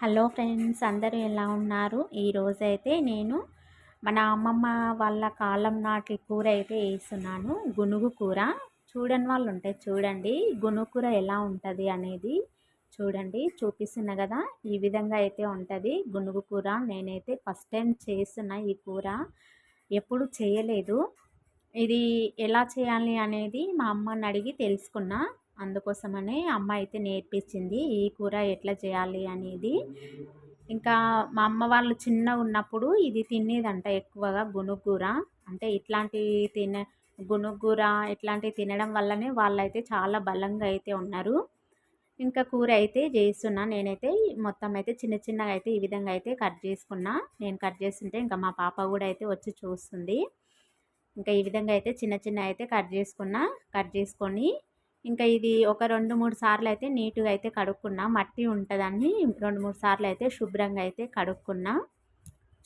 Hello friends అందరూ ఎలా ఉన్నారు? ఈరోజైతే నేను మన అమ్మమ్మ వాళ్ళ కాలం నాటి కూర అయితే వేస్తున్నాను గునుగు కూర. చూడని వాళ్ళు ఉంటే చూడండి గునుగు కూర ఎలా ఉంటుంది అనేది చూడండి. చూపిస్తున్నా కదా ఈ విధంగా అయితే ఉంటుంది గునుగు కూర. నేనైతే ఫస్ట్ టైం చేస్తున్న ఈ కూర ఎప్పుడు చేయలేదు. ఇది ఎలా చేయాలి అనేది మా అమ్మని అడిగి తెలుసుకున్నా. అందుకోసమనే అమ్మ అయితే నేర్పించింది ఈ కూర ఎట్లా చేయాలి అనేది. ఇంకా మా అమ్మ వాళ్ళు చిన్నగా ఉన్నప్పుడు ఇది తినేదంట ఎక్కువగా గునుగూర. అంటే ఇట్లాంటివి తినే గునుగూర ఇట్లాంటివి తినడం వల్లనే వాళ్ళైతే చాలా బలంగా అయితే ఉన్నారు. ఇంకా కూర అయితే చేస్తున్నా. నేనైతే మొత్తం అయితే చిన్న చిన్నగా అయితే ఈ విధంగా అయితే కట్ చేసుకున్నా. నేను కట్ చేస్తుంటే ఇంకా మా పాప కూడా అయితే వచ్చి చూస్తుంది. ఇంకా ఈ విధంగా అయితే చిన్న చిన్న అయితే కట్ చేసుకున్నా. కట్ చేసుకొని ఇంకా ఇది ఒక రెండు మూడు సార్లు అయితే నీట్గా అయితే కడుక్కున్నా. మట్టి ఉంటుందని రెండు మూడు సార్లు అయితే శుభ్రంగా అయితే కడుక్కున్నా.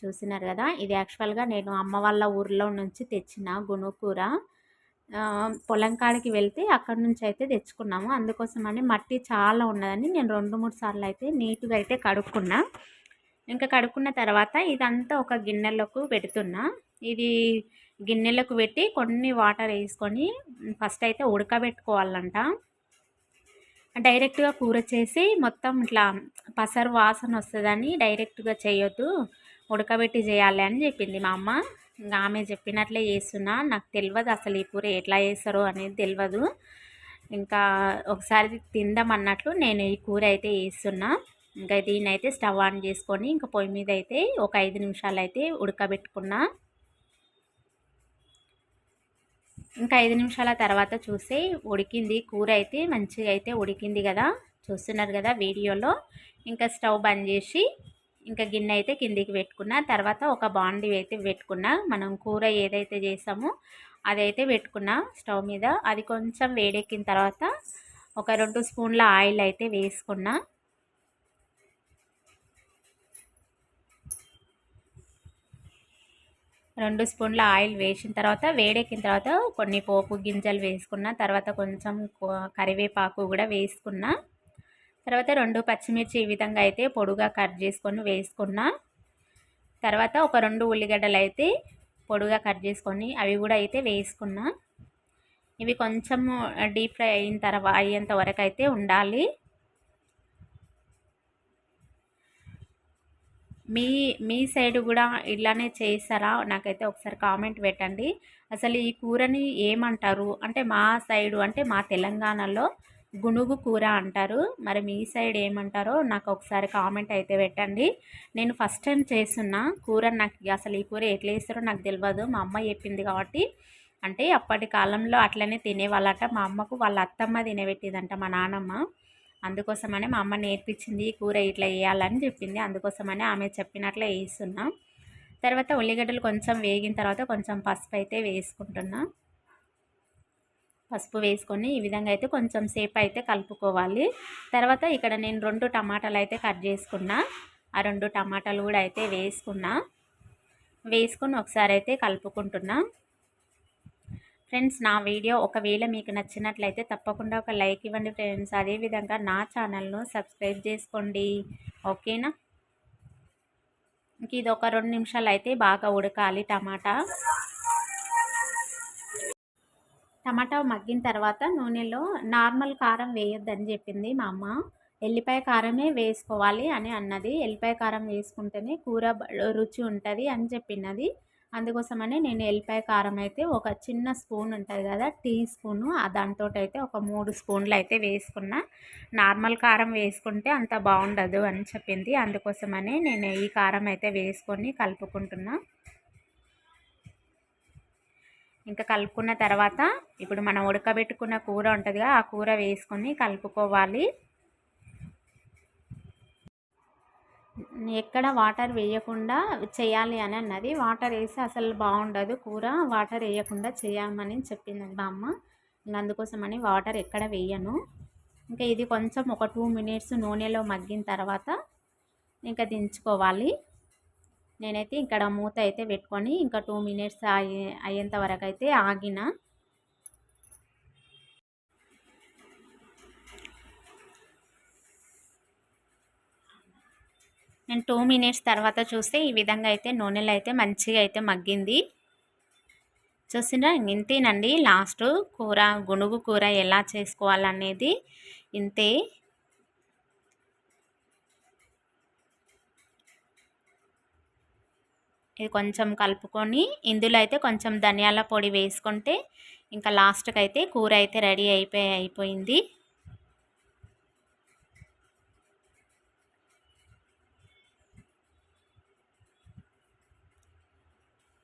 చూసినారు కదా ఇది యాక్చువల్గా నేను అమ్మ వాళ్ళ ఊర్లో నుంచి తెచ్చిన గునుకూర. పొలం కాడికి వెళ్తే అక్కడ నుంచి అయితే తెచ్చుకున్నాము. అందుకోసమని మట్టి చాలా ఉన్నదని నేను రెండు మూడు సార్లు అయితే నీట్గా అయితే కడుక్కున్నా. ఇంకా కడుక్కున్న తర్వాత ఇదంతా ఒక గిన్నెలకు పెడుతున్నా. ఇది గిన్నెలకు పెట్టి కొన్ని వాటర్ వేసుకొని ఫస్ట్ అయితే ఉడకబెట్టుకోవాలంట. డైరెక్ట్గా కూర చేసి మొత్తం ఇట్లా పసరు వాసన వస్తుందని డైరెక్ట్గా చేయొద్దు. ఉడకబెట్టి చేయాలి అని చెప్పింది మా అమ్మ. ఇంకా ఆమె చెప్పినట్లే చేస్తున్నా. నాకు తెలియదు అసలు ఈ కూర ఎట్లా చేస్తారో అనేది తెలియదు ఇంకా ఒకసారి తిందాం అన్నట్లు నేను ఈ కూర అయితే వేస్తున్నా ఇంకా దీన్నైతే స్టవ్ ఆన్ చేసుకొని ఇంకా పొయ్యి మీద అయితే ఒక ఐదు నిమిషాలు అయితే ఉడకబెట్టుకున్నా. ఇంకా ఐదు నిమిషాల తర్వాత చూసి ఉడికింది. కూర అయితే మంచిగా అయితే ఉడికింది కదా. చూస్తున్నారు కదా వీడియోలో. ఇంకా స్టవ్ బంద్ చేసి ఇంకా గిన్నె అయితే కిందికి పెట్టుకున్న. తర్వాత ఒక బాండి అయితే పెట్టుకున్నా. మనం కూర ఏదైతే చేసామో అదైతే పెట్టుకున్నా స్టవ్ మీద. అది కొంచెం వేడెక్కిన తర్వాత ఒక రెండు స్పూన్ల ఆయిల్ అయితే వేసుకున్నా. రెండు స్పూన్ల ఆయిల్ వేసిన తర్వాత వేడెక్కిన తర్వాత కొన్ని పోపు గింజలు వేసుకున్న తర్వాత కొంచెం కరివేపాకు కూడా వేసుకున్న. తర్వాత రెండు పచ్చిమిర్చి ఈ విధంగా అయితే పొడుగా కట్ చేసుకొని వేసుకున్న. తర్వాత ఒక రెండు ఉల్లిగడ్డలు అయితే పొడుగా కట్ చేసుకొని అవి కూడా అయితే వేసుకున్నా. ఇవి కొంచెం డీప్ ఫ్రై అయిన తర్వాత అయ్యేంత వరకు అయితే ఉండాలి. మీ మీ సైడ్ కూడా ఇలానే చేస్తారా? నాకైతే ఒకసారి కామెంట్ పెట్టండి. అసలు ఈ కూరని ఏమంటారు? అంటే మా సైడు అంటే మా తెలంగాణలో గునుగు కూర అంటారు. మరి మీ సైడ్ ఏమంటారో నాకు ఒకసారి కామెంట్ అయితే పెట్టండి. నేను ఫస్ట్ టైం చేస్తున్నా కూర నాకు అసలు ఈ కూర ఎట్లా వేస్తారో నాకు తెలియదు మా అమ్మ చెప్పింది కాబట్టి. అంటే అప్పటి కాలంలో అట్లనే తినేవాళ్ళట. మా అమ్మకు వాళ్ళ అత్తమ్మ తినబెట్టిందంట మా నానమ్మ. అందుకోసమనే మా అమ్మ నేర్పించింది కూర ఇట్లా వేయాలని చెప్పింది. అందుకోసమనే ఆమె చెప్పినట్లే వేస్తున్నా. తర్వాత ఉల్లిగడ్డలు కొంచెం వేగిన తర్వాత కొంచెం పసుపు అయితే వేసుకుంటున్నా. పసుపు వేసుకొని ఈ విధంగా అయితే కొంచెం సేపు అయితే కలుపుకోవాలి. తర్వాత ఇక్కడ నేను రెండు టమాటాలు అయితే కట్ చేసుకున్నా. ఆ రెండు టమాటాలు కూడా అయితే వేసుకున్నా. వేసుకొని ఒకసారి అయితే కలుపుకుంటున్నా. ఫ్రెండ్స్ నా వీడియో ఒకవేళ మీకు నచ్చినట్లయితే తప్పకుండా ఒక లైక్ ఇవ్వండి ఫ్రెండ్స్. అదేవిధంగా నా ఛానల్ను సబ్స్క్రైబ్ చేసుకోండి. ఓకేనా? ఇంక ఇది ఒక రెండు నిమిషాలు అయితే బాగా ఉడకాలి టమాటా. టమాటా మగ్గిన తర్వాత నూనెలో నార్మల్ కారం వేయొద్దని చెప్పింది మా అమ్మ. ఎల్లిపాయ కారమే వేసుకోవాలి అని అన్నది. ఎల్లిపాయ కారం వేసుకుంటేనే కూర రుచి ఉంటుంది అని చెప్పినది అందుకోసమని నేను ఎల్లిపాయ కారం అయితే ఒక చిన్న స్పూన్ ఉంటుంది కదా టీ స్పూను. దాంతో అయితే ఒక మూడు స్పూన్లు అయితే వేసుకున్న. నార్మల్ కారం వేసుకుంటే అంత బాగుండదు అని చెప్పింది. అందుకోసమని నేను ఈ కారం అయితే వేసుకొని కలుపుకుంటున్నా. ఇంకా కలుపుకున్న తర్వాత ఇప్పుడు మనం ఉడకబెట్టుకున్న కూర ఉంటుందిగా ఆ కూర వేసుకొని కలుపుకోవాలి. ఎక్కడ వాటర్ వేయకుండా చేయాలి అని అన్నది. వాటర్ వేసి అసలు బాగుండదు కూర. వాటర్ వేయకుండా చేయమని చెప్పింది మా అమ్మ. అందుకోసమని వాటర్ ఎక్కడ వేయను. ఇంకా ఇది కొంచెం ఒక టూ మినిట్స్ నూనెలో మగ్గిన తర్వాత ఇంకా దించుకోవాలి. నేనైతే ఇక్కడ మూత అయితే పెట్టుకొని ఇంకా టూ మినిట్స్ అయ్యే అయ్యేంత వరకు అయితే ఆగిన. నేను టూ మినిట్స్ తర్వాత చూస్తే ఈ విధంగా అయితే నూనెలో అయితే మంచిగా అయితే మగ్గింది. చూసినా ఇంతేనండి. లాస్ట్ కూర గునుగు కూర ఎలా చేసుకోవాలనేది ఇంతే. ఇది కొంచెం కలుపుకొని ఇందులో అయితే కొంచెం ధనియాల పొడి వేసుకుంటే ఇంకా లాస్ట్కి అయితే కూర అయితే రెడీ అయిపోయి అయిపోయింది.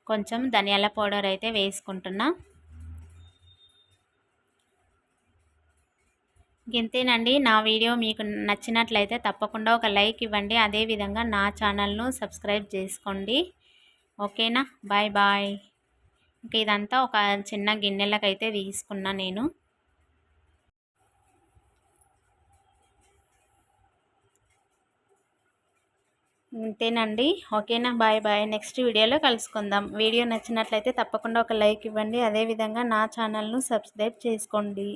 కొంచెం ధనియాల పౌడర్ అయితే వేసుకుంటున్నా. ఇంతేనండి నా వీడియో మీకు నచ్చినట్లయితే తప్పకుండా ఒక లైక్ ఇవ్వండి. అదేవిధంగా నా ఛానల్ను సబ్స్క్రైబ్ చేసుకోండి. ఓకేనా? Bye bye. ఇంకా ఇదంతా ఒక చిన్న గిన్నెలకైతే తీసుకున్నా నేను. అంతేనండి ఓకేనా? Bye bye. నెక్స్ట్ వీడియోలో కలుసుకుందాం. వీడియో నచ్చినట్లయితే తప్పకుండా ఒక లైక్ ఇవ్వండి. అదేవిధంగా నా ఛానల్ను సబ్స్క్రైబ్ చేసుకోండి.